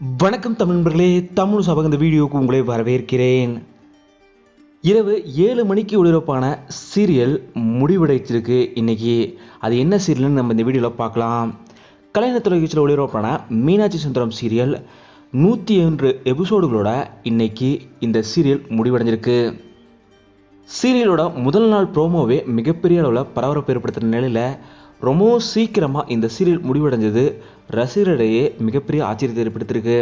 வணக்கம் தமிழ் நண்பர்களே தமிழ் சபக இந்த வீடியோவுக்கு உங்களை வரவேற்கிறேன். இரவு ஏழு மணிக்கு ஒளிபரப்பான சீரியல் முடிவடைச்சிருக்கு இன்னைக்கு. அது என்ன சீரியல்னு நம்ம இந்த வீடியோவில் பார்க்கலாம். கலைஞர் தொலைக்காட்சியில் ஒளிபரப்பான மீனாட்சி சுந்தரம் சீரியல் நூற்றி ஒன்று எபிசோடுகளோட இன்னைக்கு இந்த சீரியல் முடிவடைஞ்சிருக்கு சீரியலோட முதல் நாள் ப்ரோமோவே மிகப்பெரிய அளவில் பரபரப்பு ஏற்படுத்துகிற நிலையில் ரொம்பவும் சீக்கிரமாக இந்த சீரியல் முடிவடைஞ்சது. ரசிகரிடையே மிகப்பெரிய ஆச்சரியத்தை ஏற்படுத்தியிருக்கு.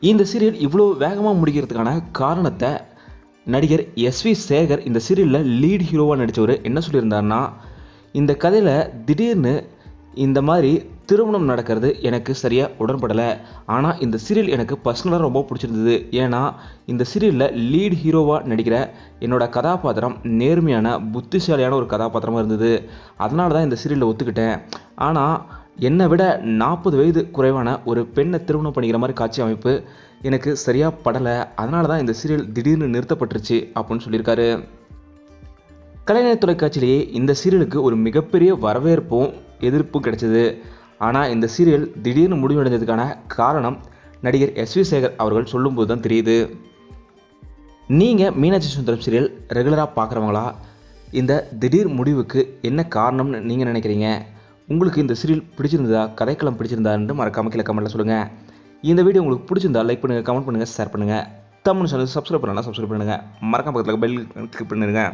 இந்த சீரியல் இவ்வளோ வேகமாக முடிக்கிறதுக்கான காரணத்தை நடிகர் எஸ்வி சேகர் இந்த சீரியலில் லீட் ஹீரோவாக நடித்தவர் என்ன சொல்லியிருந்தாருன்னா இந்த கதையில் திடீர்னு இந்த மாதிரி திருமணம் நடக்கிறது எனக்கு சரியாக உடன்படலை. ஆனால் இந்த சீரியல் எனக்கு பர்சனலாக ரொம்ப பிடிச்சிருந்தது. ஏன்னா இந்த சீரியலில் லீட் ஹீரோவாக நடிக்கிற என்னோட கதாபாத்திரம் நேர்மையான புத்திசாலியான ஒரு கதாபாத்திரமாக இருந்தது. அதனால தான் இந்த சீரியலில் ஒத்துக்கிட்டேன். ஆனால் என்னை விட நாற்பது வயது குறைவான ஒரு பெண்ணை திருமணம் பண்ணிக்கிற மாதிரி காட்சி அமைப்பு எனக்கு சரியாக படலை. அதனால தான் இந்த சீரியல் திடீர்னு நிறுத்தப்பட்டுருச்சு அப்படின்னு சொல்லியிருக்காரு. கலைஞர் தொலைக்காட்சியிலேயே இந்த சீரியலுக்கு ஒரு மிகப்பெரிய வரவேற்பும் எதிர்ப்பும் கிடைச்சது. ஆனால் இந்த சீரியல் திடீர்னு முடிவடைஞ்சதுக்கான காரணம் நடிகர் எஸ் வி சேகர் அவர்கள் சொல்லும்போது தான் தெரியுது. நீங்கள் மீனாட்சி சுந்தரம் சீரியல் ரெகுலராக பார்க்குறவங்களா? இந்த திடீர் முடிவுக்கு என்ன காரணம்னு நீங்கள் நினைக்கிறீங்க? உங்களுக்கு இந்த சீரியல் பிடிச்சிருந்ததா? கதைக்களம் பிடிச்சிருந்தான்னு மறக்காமல் கீழே கமெண்ட்டில் சொல்லுங்கள் இந்த வீடியோ உங்களுக்கு பிடிச்சிருந்தா லைக் பண்ணுங்கள் கமெண்ட் பண்ணுங்கள் ஷேர் பண்ணுங்கள் தமிழ் சேனல் சப்ஸ்கிரைப் பண்ணலாம் சப்ஸ்கிரைப் பண்ணுங்கள் மறக்காம பக்கத்தில் பெல் கிளிக் பண்ணிடுங்க